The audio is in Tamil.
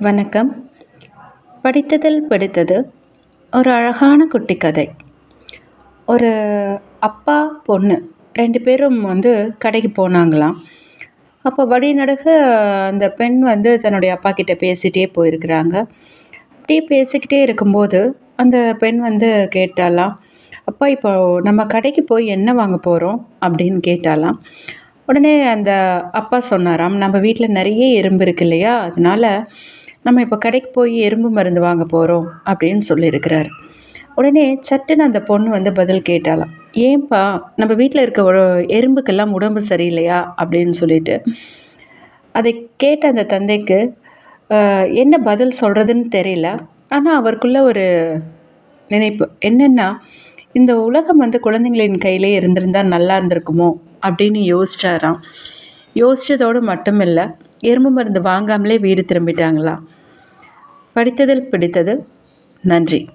வணக்கம். படித்ததில் படித்தது ஒரு அழகான குட்டி கதை ஒரு அப்பா பொண்ணு ரெண்டு பேரும் வந்து கடைக்கு போனாங்களாம். அப்போ வழிநடுக அந்த பெண் வந்து தன்னுடைய அப்பா கிட்ட பேசிகிட்டே போயிருக்கிறாங்க. அப்படியே பேசிக்கிட்டே இருக்கும்போது அந்த பெண் வந்து கேட்டாலாம் அப்பா இப்போ நம்ம கடைக்கு போய் என்ன வாங்க போகிறோம் அப்படின்னு கேட்டாலாம் உடனே அந்த அப்பா சொன்னாராம் நம்ம வீட்டில் நிறைய எறும்பு இருக்கு இல்லையா? அதனால நம்ம இப்போ கடைக்கு போய் எறும்பு மருந்து வாங்க போகிறோம் அப்படின்னு சொல்லியிருக்கிறார். உடனே சட்டுன்னு அந்த பொண்ணு வந்து பதில் கேட்டாலாம் ஏன்பா நம்ம வீட்டில் இருக்க ஒரு எறும்புக்கெல்லாம் உடம்பு சரியில்லையா? அப்படின்னு சொல்லிட்டு. அதை கேட்ட அந்த தந்தைக்கு என்ன பதில் சொல்கிறதுன்னு தெரியல. ஆனால் அவருக்குள்ள ஒரு நினைப்பு. என்னென்னா இந்த உலகம் வந்து குழந்தைங்களின் கையிலே இருந்திருந்தால் நல்லா இருந்திருக்குமோ? அப்படின்னு யோசிச்சாராம். யோசித்ததோடு மட்டும் இல்லை எறும்பு மருந்து வாங்காமலே வீடு திரும்பிட்டாங்களாம். படித்ததில் பிடித்தது. நன்றி.